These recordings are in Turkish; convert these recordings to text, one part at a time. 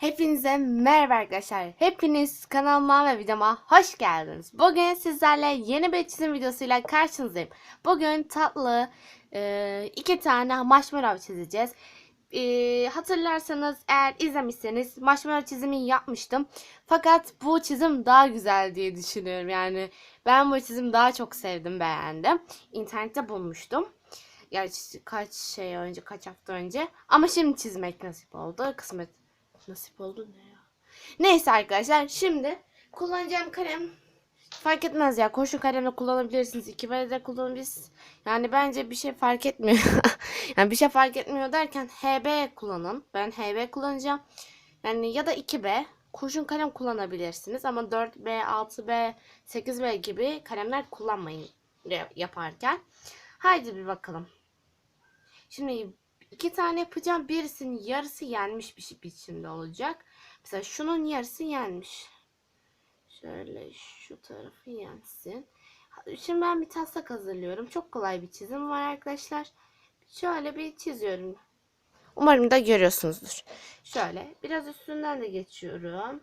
Hepinize merhaba arkadaşlar. Hepiniz kanalıma ve videoma hoş geldiniz. Bugün sizlerle yeni bir çizim videosuyla karşınızdayım. Bugün tatlı e, iki tane marshmallow çizeceğiz. E, hatırlarsanız eğer izlemişseniz marshmallow çizimi yapmıştım. Fakat bu çizim daha güzel diye düşünüyorum. Yani ben bu çizimi daha çok sevdim, beğendim. İnternette bulmuştum. Gerçi kaç şey önce, kaç hafta önce. Ama şimdi çizmek nasip oldu. Kısmet nasip oldu ne ya. Neyse arkadaşlar şimdi kullanacağım kalem fark etmez ya. Kurşun kalemle kullanabilirsiniz. iki de kullanabilirsiniz. Yani bence bir şey fark etmiyor. yani bir şey fark etmiyor derken HB kullanın. Ben HB kullanacağım. Yani ya da 2B. Kurşun kalem kullanabilirsiniz ama 4B, 6B, 8B gibi kalemler kullanmayın yaparken. Haydi bir bakalım. Şimdi iki tane yapacağım. Birisinin yarısı yenmiş bir şey biçimde olacak. Mesela şunun yarısı yenmiş. Şöyle şu tarafı yensin. Şimdi ben bir taslak hazırlıyorum. Çok kolay bir çizim var arkadaşlar. Şöyle bir çiziyorum. Umarım da görüyorsunuzdur. Şöyle biraz üstünden de geçiyorum.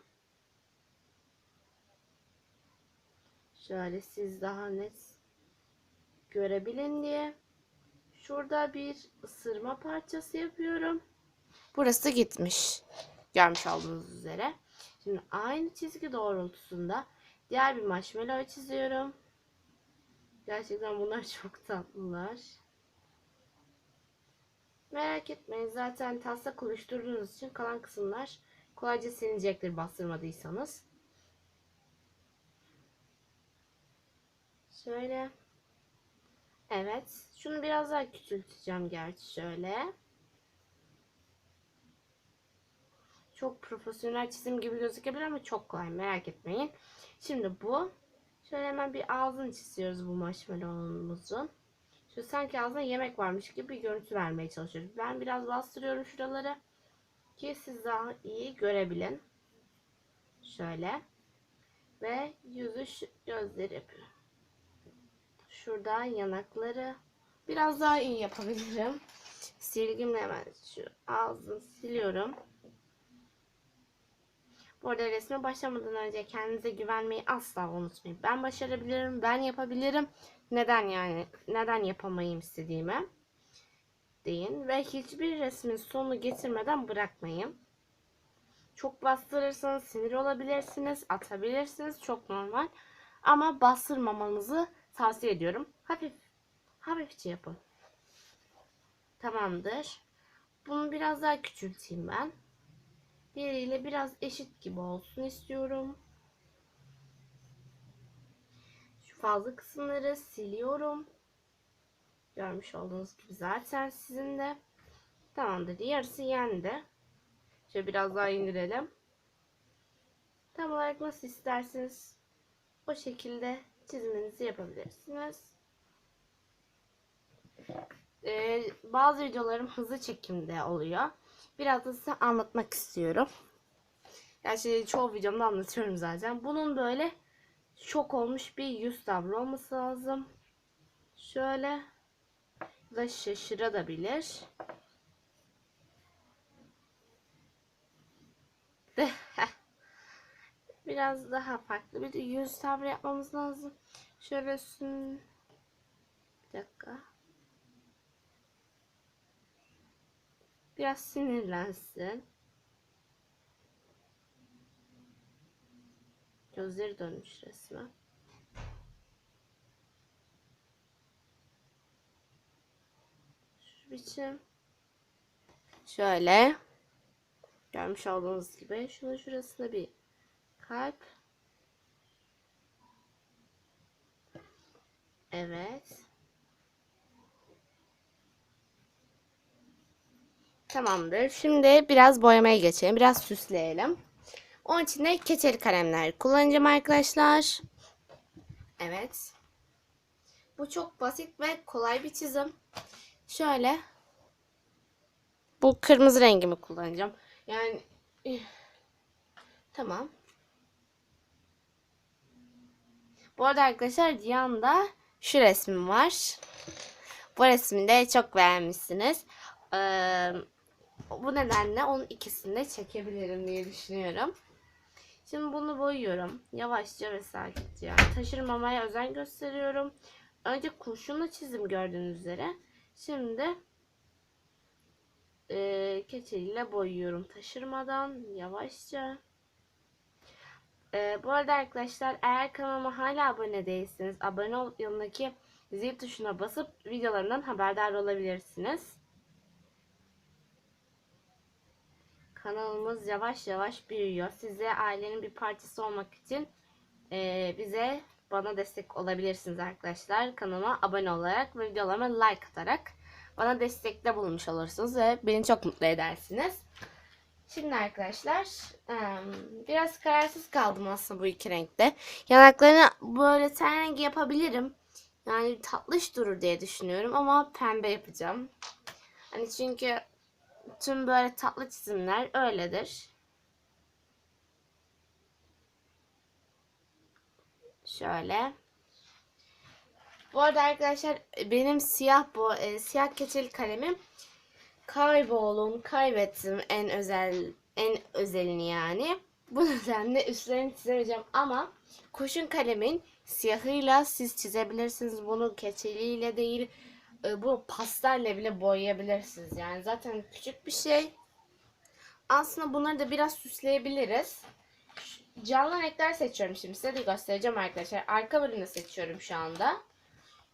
Şöyle siz daha net görebilin diye. Şurada bir ısırma parçası yapıyorum. Burası gitmiş. Görmüş olduğunuz üzere. Şimdi aynı çizgi doğrultusunda diğer bir marshmallow çiziyorum. Gerçekten bunlar çok tatlılar. Merak etmeyin zaten taslak oluşturduğunuz için kalan kısımlar kolayca silinecektir bastırmadıysanız. Şöyle. Evet. Şunu biraz daha küçülteceğim gerçi şöyle. Çok profesyonel çizim gibi gözükebilir ama çok kolay merak etmeyin. Şimdi bu. Şöyle hemen bir ağzını çiziyoruz bu marshmallow'umuzun. Şu sanki ağzına yemek varmış gibi bir görüntü vermeye çalışıyoruz. Ben biraz bastırıyorum şuraları. Ki siz daha iyi görebilin. Şöyle. Ve yüzü gözleri yapıyorum. Şuradan yanakları biraz daha iyi yapabilirim. Silgimle hemen şu ağzını siliyorum. Bu arada resme başlamadan önce kendinize güvenmeyi asla unutmayın. Ben başarabilirim, ben yapabilirim. Neden yani, neden yapamayayım istediğime deyin. Ve hiçbir resmin sonunu getirmeden bırakmayın. Çok bastırırsanız sinir olabilirsiniz, atabilirsiniz. Çok normal. Ama bastırmamanızı tavsiye ediyorum. Hafif, hafifçe yapın. Tamamdır. Bunu biraz daha küçülteyim ben. Diğeriyle biraz eşit gibi olsun istiyorum. Şu fazla kısımları siliyorum. Görmüş olduğunuz gibi zaten sizin de. Tamamdır. Yarısı yendi. Şöyle biraz daha indirelim. Tam olarak nasıl isterseniz o şekilde çiziminizi yapabilirsiniz. Ee, bazı videolarım hızlı çekimde oluyor. Biraz da size anlatmak istiyorum. Gerçi çoğu videomda anlatıyorum zaten. Bunun böyle şok olmuş bir yüz tavrı olması lazım. Şöyle da şaşırabilir. Biraz daha farklı bir yüz tavrı yapmamız lazım. Şöyle üstün... Bir dakika. Biraz sinirlensin. Gözleri dönmüş resmen. Şu biçim. Şöyle. Görmüş olduğunuz gibi. Şunun şurasında bir kalp. Evet. Tamamdır. Şimdi biraz boyamaya geçelim. Biraz süsleyelim. Onun için de keçeli kalemler kullanacağım arkadaşlar. Evet. Bu çok basit ve kolay bir çizim. Şöyle. Bu kırmızı rengimi kullanacağım. Yani tamam. Bu arada arkadaşlar yanında şu resmim var. Bu resmi de çok beğenmişsiniz. Ee, bu nedenle onun ikisini de çekebilirim diye düşünüyorum. Şimdi bunu boyuyorum. Yavaşça ve sakince. Taşırmamaya özen gösteriyorum. Önce kurşunla çizim gördüğünüz üzere. Şimdi e, keçeliyle boyuyorum taşırmadan yavaşça. E, bu arada arkadaşlar eğer kanalıma hala abone değilseniz abone olup yanındaki zil tuşuna basıp videolarımdan haberdar olabilirsiniz. Kanalımız yavaş yavaş büyüyor. Size ailenin bir parçası olmak için e, bize bana destek olabilirsiniz arkadaşlar. Kanalıma abone olarak ve videolarıma like atarak bana destekte bulmuş olursunuz ve beni çok mutlu edersiniz. Şimdi arkadaşlar biraz kararsız kaldım aslında bu iki renkte. Yanaklarını böyle ten rengi yapabilirim. Yani tatlış durur diye düşünüyorum ama pembe yapacağım. Hani çünkü tüm böyle tatlı çizimler öyledir. Şöyle. Bu arada arkadaşlar benim siyah bu e, siyah keçeli kalemim kaybolun kaybettim en özel en özelini yani. Bu nedenle üstlerini çizemeyeceğim ama kurşun kalemin siyahıyla siz çizebilirsiniz. Bunu keçeliyle değil e, bu pastelle bile boyayabilirsiniz. Yani zaten küçük bir şey. Aslında bunları da biraz süsleyebiliriz. Canlı renkler seçiyorum şimdi. Size de göstereceğim arkadaşlar. Arka bölümde seçiyorum şu anda.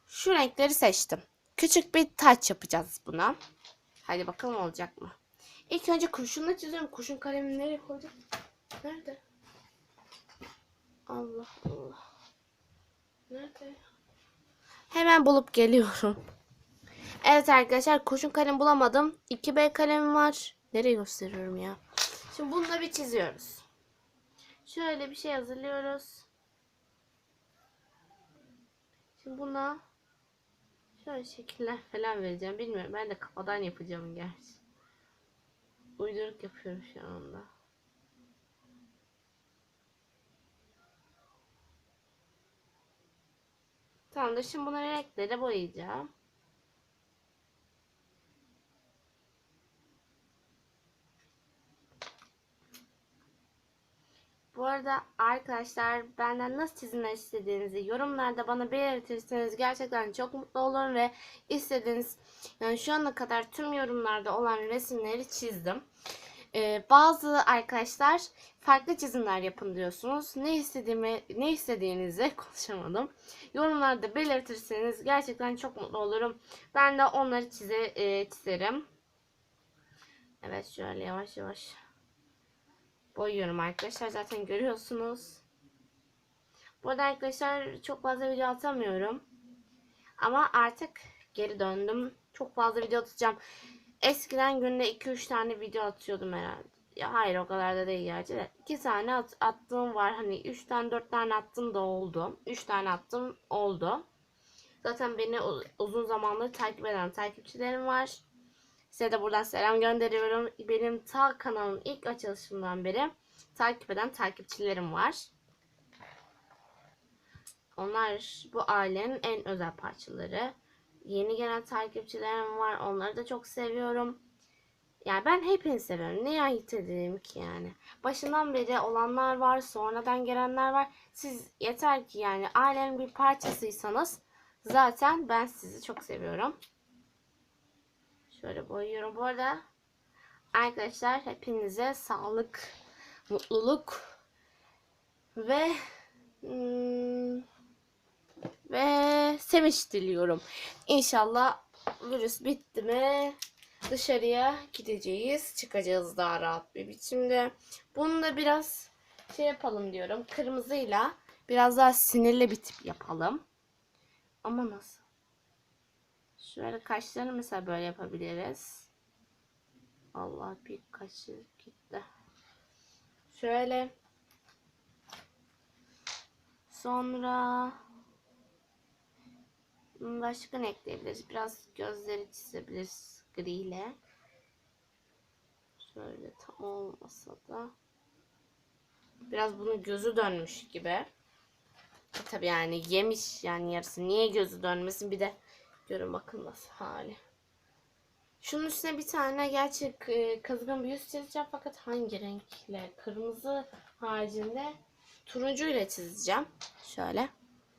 Şu renkleri seçtim. Küçük bir taç yapacağız buna. Hadi bakalım olacak mı? İlk önce kurşunla çiziyorum. Kurşun kalemini nereye koydum? Nerede? Allah Allah. Nerede? Hemen bulup geliyorum. Evet arkadaşlar kurşun kalem bulamadım. 2B kalemim var. Nereye gösteriyorum ya? Şimdi bunu da bir çiziyoruz. Şöyle bir şey hazırlıyoruz. Şimdi buna şöyle şekiller falan vereceğim. Bilmiyorum. Ben de kafadan yapacağım gerçi. Uyduruk yapıyorum şu anda. Tamam da şimdi bunları renklere boyayacağım. Arada arkadaşlar benden nasıl çizimler istediğinizi yorumlarda bana belirtirseniz gerçekten çok mutlu olurum ve istediğiniz yani şu ana kadar tüm yorumlarda olan resimleri çizdim. Ee, bazı arkadaşlar farklı çizimler yapın diyorsunuz. Ne istediğimi ne istediğinizi konuşamadım. Yorumlarda belirtirseniz gerçekten çok mutlu olurum. Ben de onları çize, e, çizerim. Evet şöyle yavaş yavaş boyuyorum arkadaşlar. Zaten görüyorsunuz. Bu arada arkadaşlar çok fazla video atamıyorum. Ama artık geri döndüm. Çok fazla video atacağım. Eskiden günde 2-3 tane video atıyordum herhalde. Ya hayır o kadar da değil gerçi. 2 tane at, attığım var. Hani 3 tane 4 tane attım da oldu. 3 tane attım oldu. Zaten beni uzun zamandır takip eden takipçilerim var. Size de buradan selam gönderiyorum. Benim ta kanalın ilk açılışından beri takip eden takipçilerim var. Onlar bu ailenin en özel parçaları. Yeni gelen takipçilerim var. Onları da çok seviyorum. Yani ben hepinizi seviyorum. Ne ait edeyim ki yani. Başından beri olanlar var. Sonradan gelenler var. Siz yeter ki yani ailenin bir parçasıysanız zaten ben sizi çok seviyorum. Şöyle boyuyorum. Bu arada arkadaşlar hepinize sağlık, mutluluk ve hmm, ve sevinç diliyorum. İnşallah virüs bitti mi dışarıya gideceğiz. Çıkacağız daha rahat bir biçimde. Bunu da biraz şey yapalım diyorum. Kırmızıyla biraz daha sinirli bir tip yapalım. Ama nasıl? Şöyle kaşlarını mesela böyle yapabiliriz. Allah bir kaşı gitti. Şöyle. Sonra başka ne ekleyebiliriz? Biraz gözleri çizebiliriz gri ile. Şöyle tam olmasa da. Biraz bunun gözü dönmüş gibi. E tabi yani yemiş yani yarısı. Niye gözü dönmesin? Bir de Görün bakın nasıl hali. Şunun üstüne bir tane gerçek e, kızgın bir yüz çizeceğim fakat hangi renkle? Kırmızı haricinde turuncu ile çizeceğim. Şöyle.